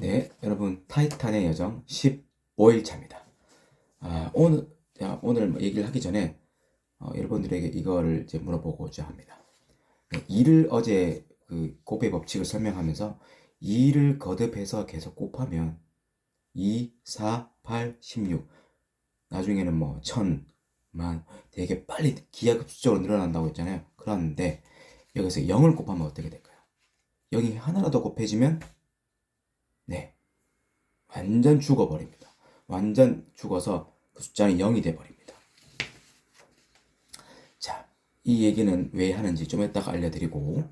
네, 여러분 타이탄의 여정 15일 차입니다. 아, 오늘 자, 오늘 뭐 얘기를 하기 전에 어, 여러분들에게 이거를 이제 물어보고자 합니다. 네, 2를 어제 그 곱의 법칙을 설명하면서 2를 거듭해서 계속 곱하면 2, 4, 8, 16 나중에는 뭐 천, 만 되게 빨리 기하급수적으로 늘어난다고 했잖아요. 그런데 여기서 0을 곱하면 어떻게 될까요? 0이 하나라도 곱해지면 네. 완전 죽어버립니다. 완전 죽어서 그 숫자는 0이 돼버립니다. 자, 이 얘기는 왜 하는지 좀 이따가 알려드리고,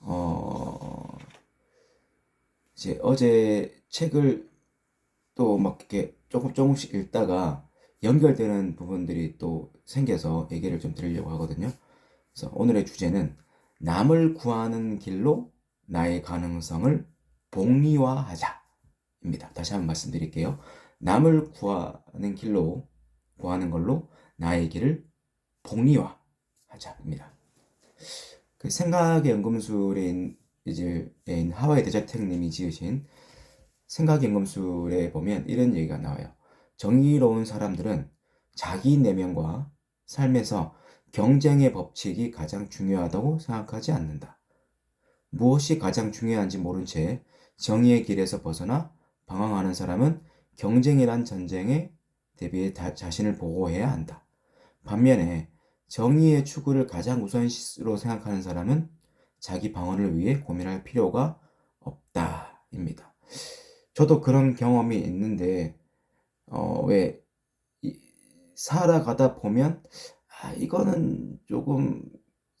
어, 이제 어제 책을 또 막 이렇게 조금 조금씩 읽다가 연결되는 부분들이 또 생겨서 얘기를 좀 드리려고 하거든요. 그래서 오늘의 주제는 남을 구하는 길로 나의 가능성을 복리화하자입니다. 다시 한번 말씀드릴게요. 남을 구하는 길로 구하는 걸로 나의 길을 복리화하자입니다. 그 생각의 연금술인 이제 인 하와이 대자택님이 지으신 생각의 연금술에 보면 이런 얘기가 나와요. 정의로운 사람들은 자기 내면과 삶에서 경쟁의 법칙이 가장 중요하다고 생각하지 않는다. 무엇이 가장 중요한지 모른 채 정의의 길에서 벗어나 방황하는 사람은 경쟁이란 전쟁에 대비해 자신을 보호해야 한다. 반면에 정의의 추구를 가장 우선시로 생각하는 사람은 자기 방어를 위해 고민할 필요가 없다입니다. 저도 그런 경험이 있는데 어, 왜 살아가다 보면 아, 이거는 조금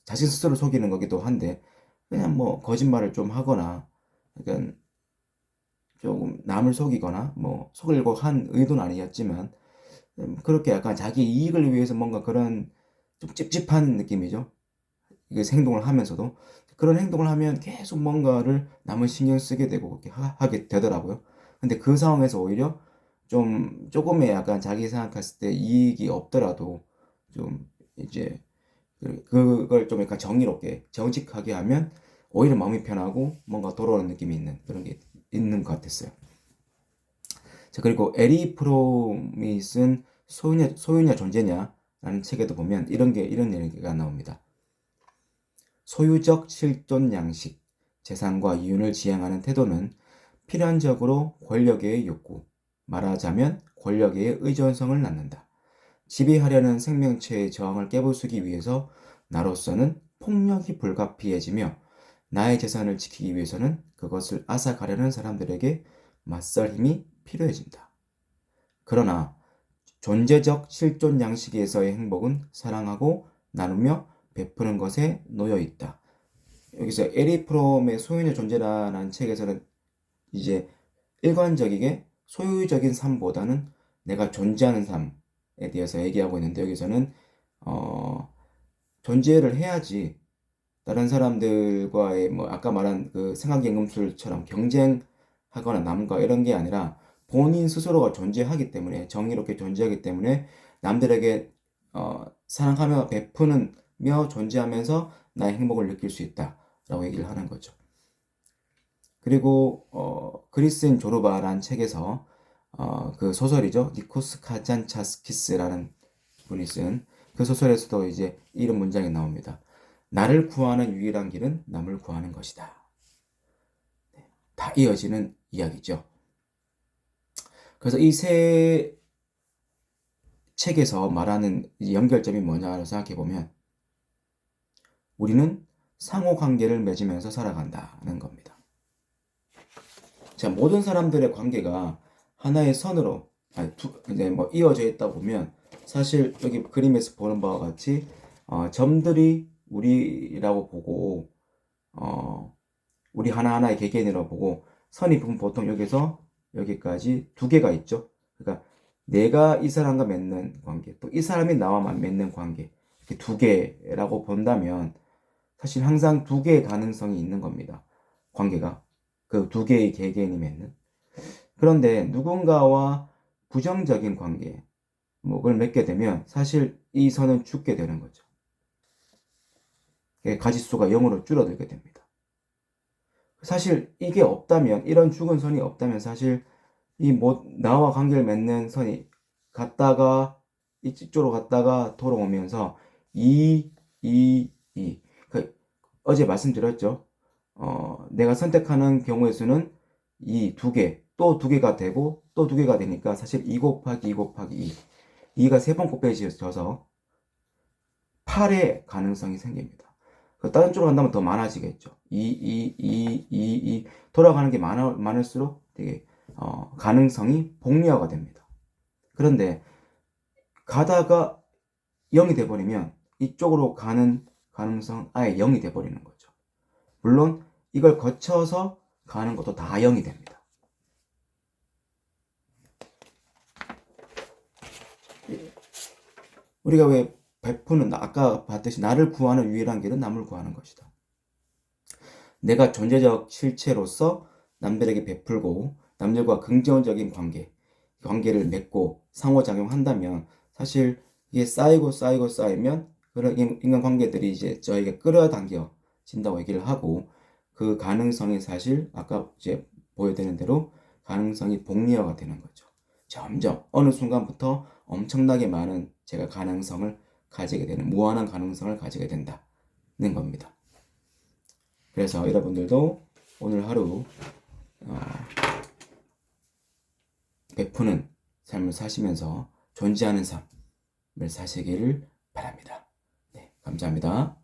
자신 스스로 속이는 거기도 한데 그냥 뭐 거짓말을 좀 하거나 그러니까 조금 남을 속이거나 뭐 속이려고 한 의도는 아니었지만 음, 그렇게 약간 자기 이익을 위해서 뭔가 그런 좀 찝찝한 느낌이죠. 이게 행동을 하면서도 그런 행동을 하면 계속 뭔가를 남을 신경 쓰게 되고 그렇게 하, 게 되더라고요. 근데 그 상황에서 오히려 좀 조금의 약간 자기 생각했을 때 이익이 없더라도 좀 이제 그, 그걸 좀 약간 정의롭게 정직하게 하면 오히려 마음이 편하고 뭔가 돌아오는 느낌이 있는 그런 게 있는 것 같았어요. 자, 그리고 에리 프롬이 쓴 소유냐, 소유냐 존재냐라는 책에도 보면 이런 게, 이런 얘기가 나옵니다. 소유적 실존 양식, 재산과 이윤을 지향하는 태도는 필연적으로 권력의 욕구, 말하자면 권력의 의존성을 낳는다. 지배하려는 생명체의 저항을 깨부수기 위해서 나로서는 폭력이 불가피해지며 나의 재산을 지키기 위해서는 그것을 앗아가려는 사람들에게 맞설 힘이 필요해진다. 그러나 존재적 실존 양식에서의 행복은 사랑하고 나누며 베푸는 것에 놓여 있다. 여기서 에리 프롬의 소유의 존재라는 책에서는 이제 일관적이게 소유적인 삶보다는 내가 존재하는 삶에 대해서 얘기하고 있는데 여기서는 어, 존재를 해야지 다른 사람들과의 뭐 아까 말한 그 생활연금술처럼 경쟁하거나 남과 이런 게 아니라 본인 스스로가 존재하기 때문에 정의롭게 존재하기 때문에 남들에게 어, 사랑하며 베푸는 며 존재하면서 나의 행복을 느낄 수 있다라고 얘기를 하는 거죠. 그리고 어, 그리스인 조르바라는 책에서 어, 그 소설이죠 니코스 카잔차스키스라는 분이 쓴 그 소설에서도 이제 이런 문장이 나옵니다. 나를 구하는 유일한 길은 남을 구하는 것이다. 네, 다 이어지는 이야기죠. 그래서 이 세 책에서 말하는 연결점이 뭐냐를 생각해 보면 우리는 상호 관계를 맺으면서 살아간다는 겁니다. 자, 모든 사람들의 관계가 하나의 선으로 아니, 두, 이제 뭐 이어져 있다 보면 사실 여기 그림에서 보는 바와 같이 어, 점들이 우리라고 보고 어 우리 하나하나의 개개인이라고 보고 선이 보통 여기서 여기까지 두 개가 있죠. 그러니까 내가 이 사람과 맺는 관계, 또 이 사람이 나와만 맺는 관계, 이렇게 두 개라고 본다면 사실 항상 두 개의 가능성이 있는 겁니다. 관계가 그 두 개의 개개인이 맺는. 그런데 누군가와 부정적인 관계, 뭐를 맺게 되면 사실 이 선은 죽게 되는 거죠. 가지수가 0으로 줄어들게 됩니다. 사실 이게 없다면 이런 죽은 선이 없다면 사실 이뭐 나와 관계를 맺는 선이 갔다가 이쪽으로 갔다가 돌아오면서 2, 2, 2. 그 어제 말씀드렸죠. 어, 내가 선택하는 경우의 수는 이 두 개, 또 두 개가 되고 또 두 개가 되니까 사실 2 곱하기 2 곱하기 2. 2가 세 번 곱해져서 8의 가능성이 생깁니다. 그 다른 쪽으로 간다면 더 많아지겠죠. 2, 2, 2, 2, 2 돌아가는 게 많아, 많을수록 되게 어, 가능성이 복리화가 됩니다. 그런데 가다가 0이 돼버리면 이쪽으로 가는 가능성 아예 0이 돼버리는 거죠. 물론 이걸 거쳐서 가는 것도 다 0이 됩니다. 우리가 왜 베푸는 아까 봤듯이 나를 구하는 유일한 길은 남을 구하는 것이다. 내가 존재적 실체로서 남들에게 베풀고 남들과 긍정적인 관계, 관계를 맺고 상호작용한다면 사실 이게 쌓이고 쌓이고 쌓이면 그런 인- 인간관계들이 이제 저에게 끌어당겨진다고 얘기를 하고 그 가능성이 사실 아까 이제 보여드린 대로 가능성이 복리화가 되는 거죠. 점점 어느 순간부터 엄청나게 많은 제가 가능성을 가지게 되는 무한한 가능성을 가지게 된다는 겁니다. 그래서 여러분들도 오늘 하루 어, 베푸는 삶을 사시면서 존재하는 삶을 사시기를 바랍니다. 네, 감사합니다.